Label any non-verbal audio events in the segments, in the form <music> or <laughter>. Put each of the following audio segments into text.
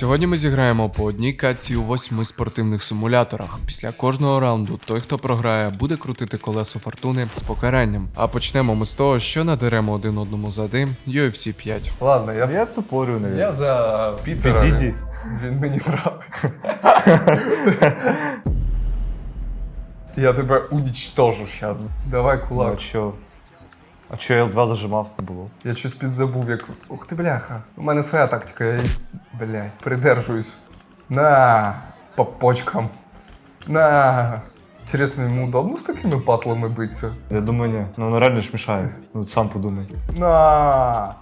Сьогодні ми зіграємо по одній катці у восьми спортивних симуляторах. Після кожного раунду той, хто програє, буде крутити колесо фортуни з покаранням. А почнемо ми з того, що надеремо один одному зади UFC 5. Ладно, я, Я тупорю, наверное. я за Пітера. Підійді. Він мені <laughs> нравиться. я тебе уничтожу зараз. Давай Ну, кулак. чо? А чо я L2 зажимав, не було? Я щось підзабув, як. Ух ти, бляха. У мене своя тактика, я її, блядь, придержуюсь. На, по почкам. На. Інтересно, йому удобно з такими патлами битися? Я думаю, ні. Ну воно реально ж мішає. Ну сам подумай. На.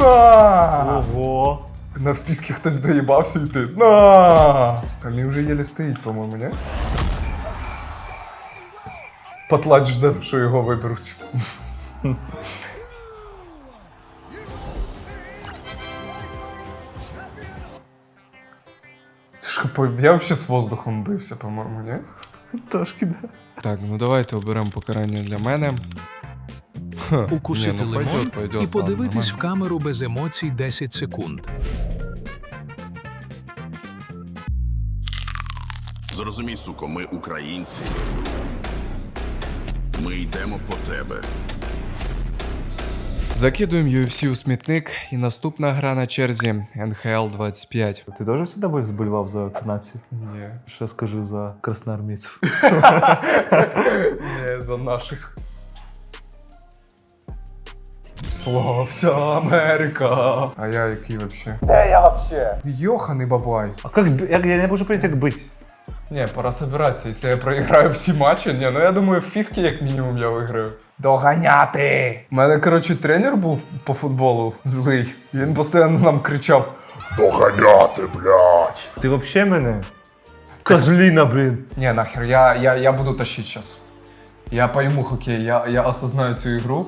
На. Ого. На впіски хтось доїбався йти. На! Та він вже єлі стоїть, по-моєму, не? Патлач жде, що його виберуть. Я взагалі з воздухом бився, по-моєму, не? <laughs> Трошки, да. Так, ну давайте оберемо покарання для мене. Ха, укусити ні, ну, лимон пойдет, пойдет, і подивитись ладно, в камеру без емоцій 10 секунд. Зрозумій, суко, ми українці. Ми йдемо по тебе. Закидуємо UFC у смітник, і наступна гра на черзі NHL 25. Ти теж завжди зболівав за канадців? Ні. Що скажи за красноармійців? <laughs> Не за наших. Слався Америка! А я який вообще? Де я вообще? Йоханий бабай. А як, б- як я не можу понять, як бить? Не, пора собиратися, якщо я проіграю всі матчі. Ні, ну я думаю, в фівки як мінімум я виграю. Доганяти! У мене, коротше, тренер був по футболу злий. Він постійно нам кричав: Доганяти, блядь! Ти вообще мене? Козліна, блін. Ні, нахер, я, я, я буду тащити зараз. Я пойму хокей, я, я осознаю цю ігру.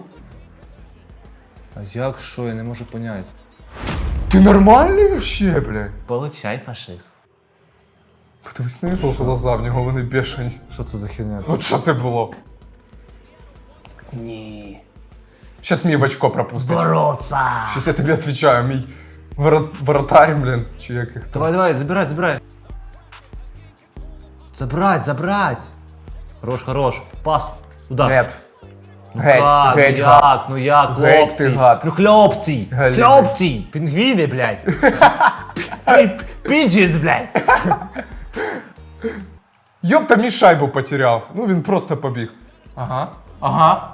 А як що? Я не можу понять. Ти нормальний вообще, блядь? Получай, фашист. Подивись на його глаза, в нього вони бешені. Що це за херня? От що це було? Ні. Щас мій в очко пропустить. Бороться! Щас я тобі відповідаю, мій ворот, воротар, блін, чи як їх там. Давай, давай, забирай, забирай. Забрать, забрать. Хорош, хорош. Пас. Удар. Нет. Ну Геть, як, геть, ну гад. як, ну як, Геть хлопці. ти гад. Ну хлопці. Галіни. Хлопці. Пінгвіни, блядь. Пі- Піджіц, блядь. Йопта, мій шайбу потеряв. Ну він просто побіг. Ага. Ага.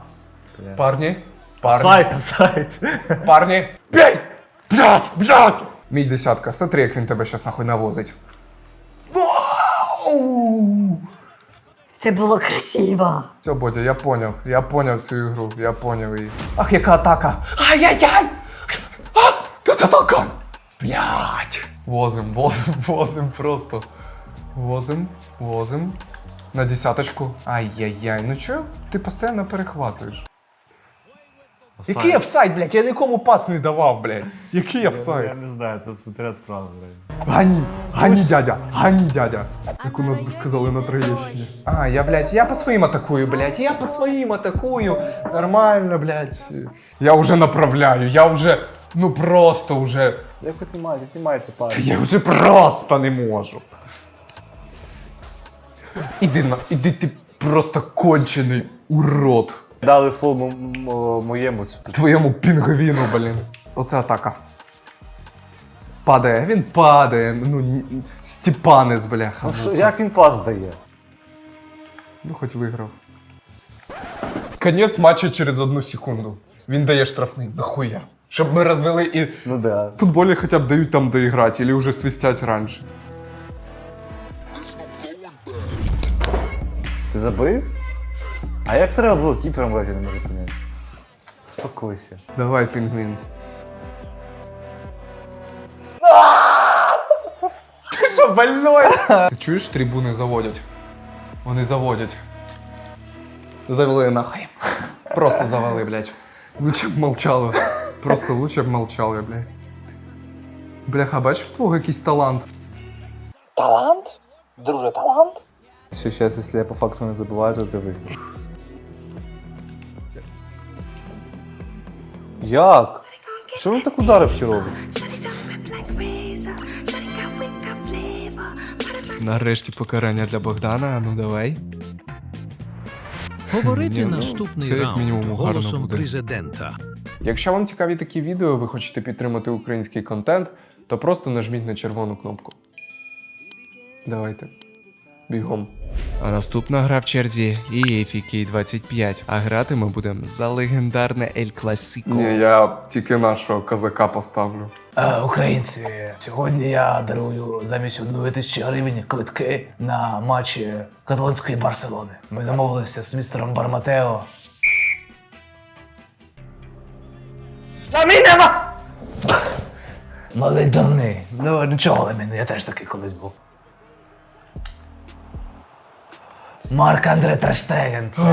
Парні. Парні. Сайт, сайт. Парні. Бей! Блядь, блядь! Мій десятка. Смотри, як він тебе щас нахуй навозить. Вау! Це було красиво. Все, Бодя, я поняв. Я поняв цю ігру. Я поняв її. Ах, яка атака! Ай-яй-яй! А! Тут атака! Блядь! Возим, возим, <laughs> возим просто. Возим, возим. На десяточку. Ай-яй-яй. Ну чо? Ти постійно перехватуєш. Який офсайд, блядь? Я нікому пас не давав, блядь. Який Я офсайд? не знаю, це смотрят правда, блядь. Гані, гані, дядя, гані, дядя. Як у нас би сказали на Троєщині. А, я, блядь, я по своїм атакую, блядь, я по своїм атакую. Нормально, блядь. Я вже направляю, я вже, ну просто вже. Як ви знімаєте, знімаєте, пару. Я вже просто не можу. Іди на, іди ти просто кончений урод. Дали фул мо- мо- моєму цю. Твоєму пінговіну, блін. Оце атака. Падає, він падає. Ну, ні- бляха. Ну що, як він пас дає? Ну, хоч виграв. Конець матча через одну секунду. Він дає штрафний. Нахуя? Щоб ми розвели і. Ну да. В футболі хоча б дають там доіграти, або вже свистять раніше. Ти забив? А як треба було кіпером грати, я не можу поняти. Спокойся. Давай, пінгвін. Ти що, больной? Ти чуєш, трибуни заводять? Вони заводять. Завели нахуй. Просто завели, блядь. Лучше б молчали. Просто лучше б молчали, блядь. Бляха, бачиш в твого якийсь талант? Талант? Друже, талант? Ще зараз, якщо я по факту не забуваю, то ти виграв. Як? Що він так ударив хірово? Нарешті покарання для Богдана, а ну давай. Говорити Ні, ну, наступний це як раунд мінімум гарно голосом буде. президента. Якщо вам цікаві такі відео, ви хочете підтримати український контент, то просто нажміть на червону кнопку. Давайте. Бігом. А наступна гра в черзі EA 25, а грати ми будемо за легендарне Ель Класіко. Ні, я тільки нашого козака поставлю. Е, Українці, сьогодні я дарую замість одної тисячі гривень квитки на матчі каталонської Барселони. Ми домовилися з містером Барматео. Ламінема! Малий давний. Ну нічого, Ламін, я теж такий колись був. Марк Андре Трештеген, це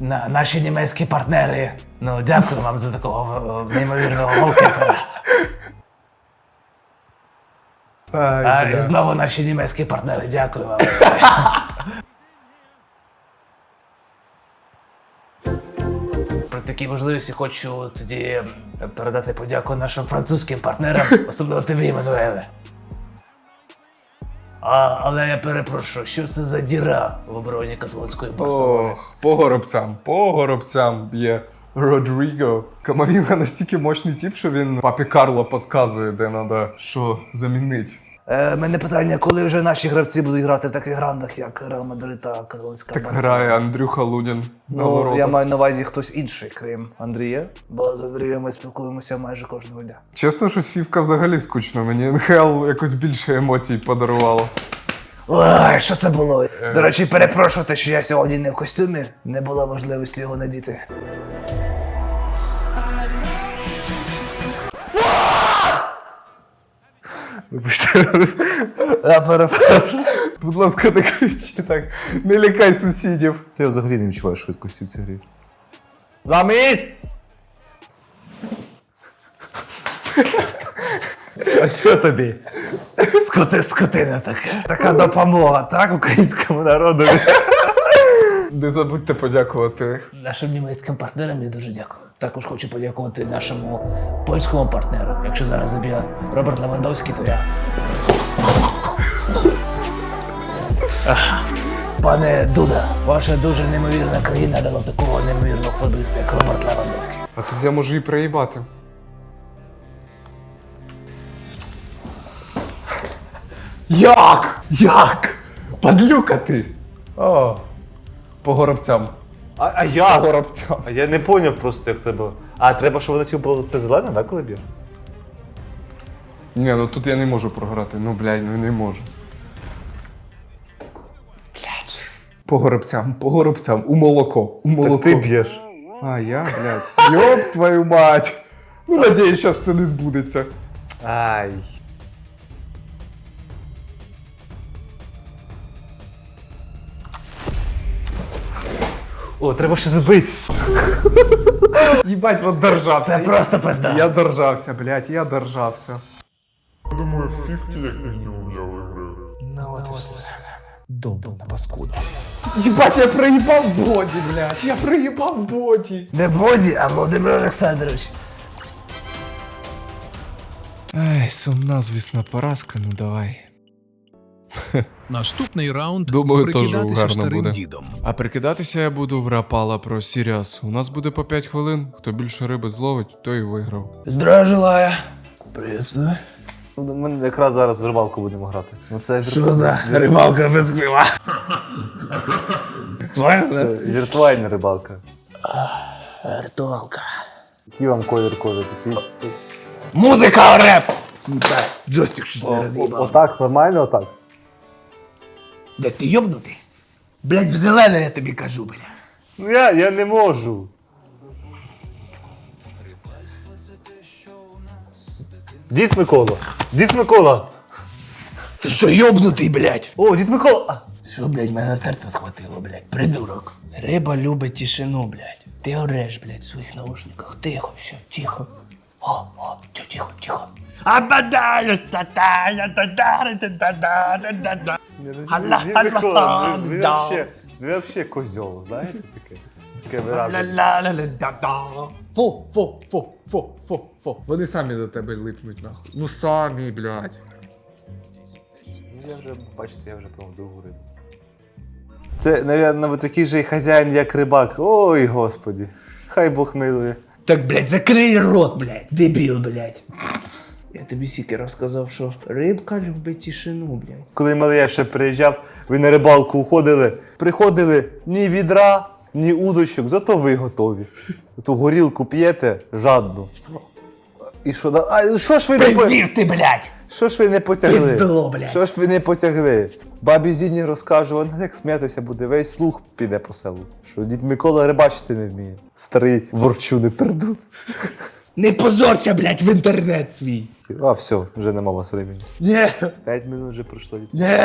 на, наші німецькі партнери. Ну, дякую вам за такого е, неймовірного голкіпера. А, і знову наші німецькі партнери, дякую вам. При такій можливості хочу тоді передати подяку нашим французьким партнерам, особливо тобі, Еммануеле. А, але я перепрошую, що це за діра в обороні каталонської Барселони? Ох, по горобцям, по горобцям є Родріго. Камавінга настільки мощний тіп, що він папі Карло підказує, де треба що замінити. Е, мене питання, коли вже наші гравці будуть грати в таких грандах, як Реал Мадрид та Каталонська Так Барселона? грає Андрюха Лунін на Ну, воротах. я маю на увазі хтось інший, крім Андрія. Бо з Андрієм ми спілкуємося майже кожного дня. Чесно, щось фівка взагалі скучно. Мені НХЛ якось більше емоцій подарувало. Ой, що це було? До речі, перепрошуйте, що я сьогодні не в костюмі, не було можливості його надіти. Перепрошую. Будь ласка, не кричи так. Не лякай сусідів. Ти взагалі не відчуваєш швидкості в цій грі. Ламін! А що тобі? Скоти, скотина така. Така допомога, так, українському народу. Не забудьте подякувати. Нашим німецьким партнерам я дуже дякую. Також хочу подякувати нашому польському партнеру. Якщо зараз заб'є Роберт Левандовський, то я. Пане Дуда, ваша дуже неймовірна країна дала такого неймовірного футболіста, як Роберт Левандовський. А тут я можу і проїбати. Як? Як? Падлюка ти! О, по горобцям. А, а я? горобцям. А я не поняв просто, як треба. А треба, щоб воно типу, було це зелене, так, коли б'є? Ні, ну тут я не можу програти. Ну, блядь, ну не можу. Блядь. По горобцям, по горобцям, у молоко, у молоко. Так ти б'єш. А, я, блядь. Йоп твою мать. Ну, надіюсь, зараз це не збудеться. Ай. О, треба ще збити. Їбать, от держався. Це просто пизда. Я держався, блядь, я держався. Ну от і все. Долбана паскуда. Їбать, я проїбав боді, блядь. Я проїбав боді. Не Боді, а Володимир Олександрович. Ай, сумна, звісно, поразка, ну давай. <laughs> Наступний раунд Думаю, теж прикидатися гарно старим буде. дідом. А прикидатися я буду в Рапала про Сіріас. У нас буде по 5 хвилин. Хто більше риби зловить, той і виграв. Здравия желаю. Приветствую. Ну, Ми якраз зараз в рибалку будемо грати. Ну це Що за рибалка без пива? Це віртуальна рибалка. Ритуалка. Який вам колір кожи? Такий. Музика реп! Джойстик чуть не роз'їбав. Отак, нормально, отак. Де ти йобнутий? Блять, в зелене я тобі кажу, бля. Ну я, я не можу. Дід Микола. Дід Микола. Ти що, йобнутий, блять? О, дід Микола. Що, блять, мене серце схватило, блять, придурок. Риба любить тишину, блять. Ти ореш, блять, в своїх наушниках. Тихо, все, тихо. О, о, тихо, тихо, ви, ви, да. вообще, ви вообще козьол, знаєте таке? Таке. Ла-ла-ла-ла-да-да. Фу, фу, фу, фу, фу, фу. Вони самі до тебе липнуть, нахуй. Ну самі, блядь. Я вже, бачите, я вже пив другу рибу. Це, напевно, ви такий же й хазяїн, як рибак. Ой, господі. Хай Бог милує. Так, блядь, закрий рот, блядь, дебіл, блядь. Я тобі сіки розказав, що рибка любить тишину, блядь. Коли малий я ще приїжджав, ви на рибалку уходили, приходили ні відра, ні удочок, зато ви готові. Ту горілку п'єте жадно. І що, да- а що ж ви не по- Пиздів ти, блядь! що ж ви не потягли? Пиздло, блядь. Що ж ви не потягли? Бабі Зіні розкажу, вона як сміятися буде, весь слух піде по селу. Що дід Микола рибачити не вміє. Старий ворчуни пердун. Не позорся, блядь, в інтернет свій. А, все, вже нема у вас времени. Ні, П'ять минут вже пройшло. від- ні,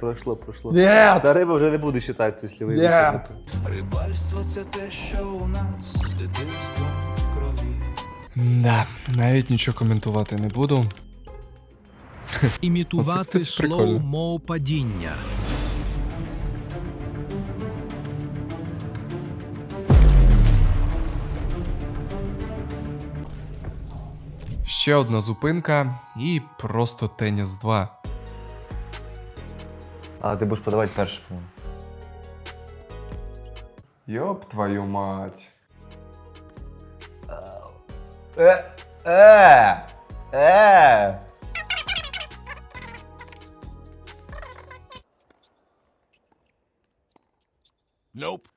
Пройшло, пройшло. ні. Ця риба вже не буде вважатися, якщо ви Ні. вичерпнете. Рибальство це те, що у нас з дитинства в крові. Да, навіть нічого коментувати не буду. Оце, Імітувати кстати, прикольно. слоу-моу падіння. Ще одна зупинка і просто теніс 2. А ти будеш подавати перший, по-моєму. Йоп твою мать. Е, е, е. Nope.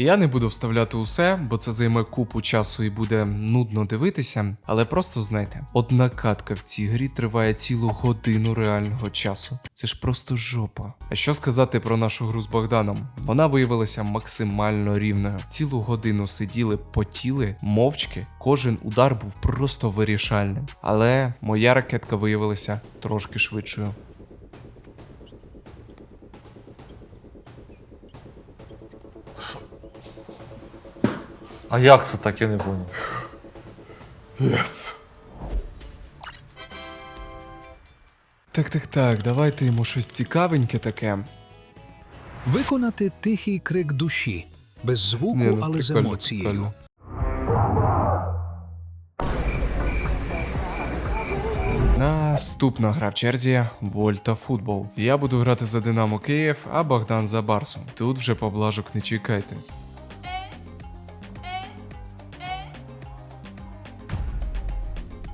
І я не буду вставляти усе, бо це займе купу часу і буде нудно дивитися. Але просто знайте, одна катка в цій грі триває цілу годину реального часу. Це ж просто жопа. А що сказати про нашу гру з Богданом? Вона виявилася максимально рівною. Цілу годину сиділи, потіли, мовчки. Кожен удар був просто вирішальним. Але моя ракетка виявилася трошки швидшою. А як це так, я не понял. Єс. Так, так, так, давайте йому щось цікавеньке таке. Виконати тихий крик душі. Без звуку, Ні, ну, але з прикольно, емоцією. прикольно. Наступна гра в черзі Вольта Футбол. Я буду грати за Динамо Київ, а Богдан за Барсу. Тут вже поблажок не чекайте.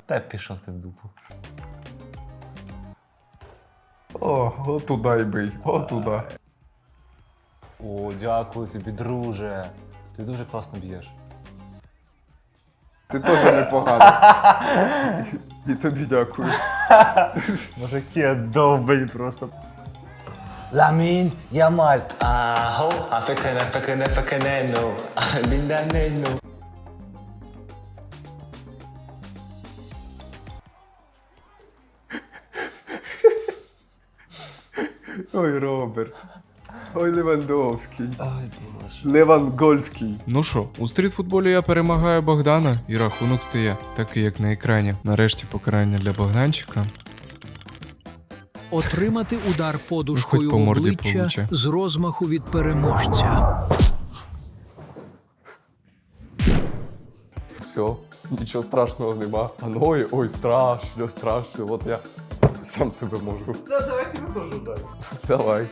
Та пішов ти в дупу. О, отуда й бий, отуда. О, дякую тобі, друже. Ти дуже класно б'єш. Ти теж непогано. І тобі дякую. Мужики, довбий просто. Ламін, Ямаль. Аго, афекене, фекене, фекенено. Алінданено. Ой, Роберт. Ой, Левандовський. Ой, боже. Левангольський. Ну що, у стрітфутболі я перемагаю Богдана, і рахунок стає такий, як на екрані. Нарешті покарання для Богданчика. Отримати удар подушкою хоч по в морді обличчя получе. з розмаху від переможця. Все, нічого страшного нема. А ноги, ой, страшно, страшно. От я сам себе можу. Да, давайте ми теж ударимо. Давай.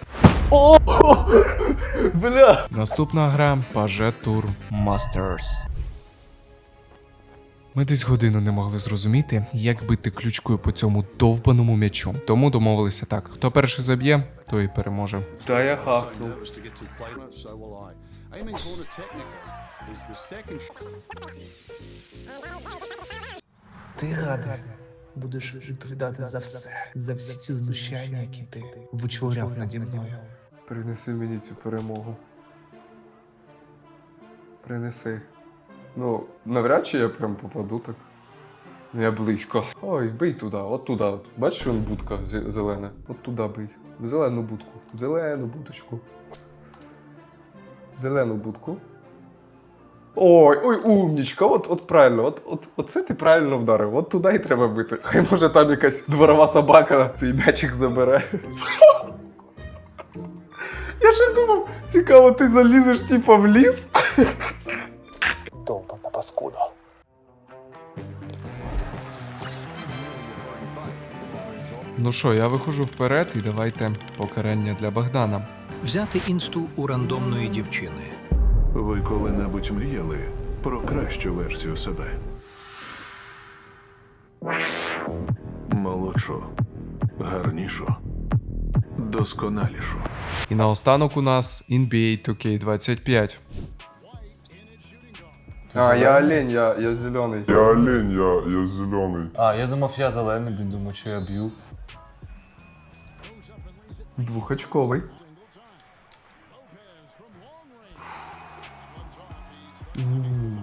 <laughs> Бля. Наступна гра Page Tour Masters. Ми десь годину не могли зрозуміти, як бити ключкою по цьому довбаному м'ячу. Тому домовилися так: хто перший заб'є, той і переможе. Та я second. Ти гадай, будеш відповідати за все, за всі ці знущання, які ти вичворяв наді мною. Принеси мені цю перемогу. Принеси. Ну, навряд чи я прям попаду так. Ну, Я близько. Ой, бий туди, от туди. От. Бачиш, вон будка зе- зелена. От туди бий. В зелену будку. В зелену будочку. В зелену будку. Ой, ой, умнічка, от, от правильно, от, от, оце ти правильно вдарив, от туди і треба бити. Хай може там якась дворова собака цей м'ячик забере. <laughs> Я ще думав, цікаво, ти залізеш типа в ліс. Довбана паскуда. Ну що, я виходжу вперед і давайте покарання для Богдана. Взяти інсту у рандомної дівчини. Ви коли-небудь мріяли про кращу версію себе? Молодшу, гарнішу, досконалішу. І наостанок у нас NBA 2K25. А, я олень, я, я зелений. Я олень, я, я зелений. А, я думав, я зелений, блін, думаю, що я б'ю. Двохочковий.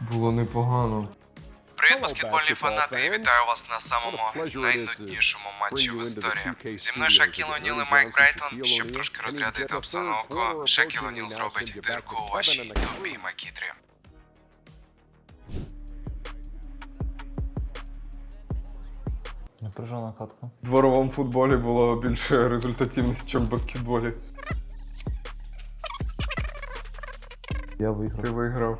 Було непогано. Привіт, баскетбольні фанати! Я вітаю вас на самому найнуднішому матчі в історії. Зі мною Шакіл Оніл і Майк Брайтон, щоб трошки розрядити обстановку. Шакіл Оніл зробить дирку у вашій тупій макітрі. Напряжена катка. В дворовому футболі було більше результативності, ніж в баскетболі. Я виграв. Ти виграв.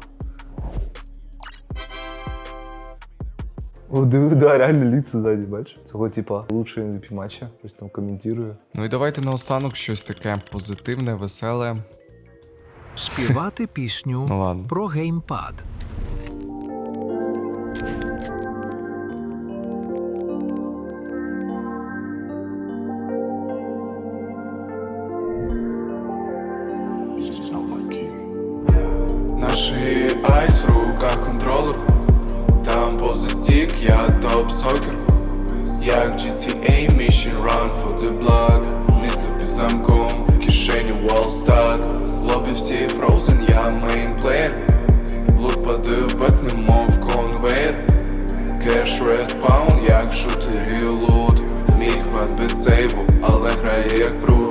О, диви, да, реально ліце ззаді, бачиш? Цього типа лучший MVP матча, щось там коментує. Ну і давайте наостанок щось таке позитивне, веселе. Співати Ну пісню ладно. про геймпад. stop soaking Як GTA Mission Run for the block. Місто під замком, в кишені Wallstack Лобі всі frozen, я мейнплеєр Лук падаю бек, немов конвейер Кеш респаун, як в шутері лут Мій склад без сейву, але грає як пруд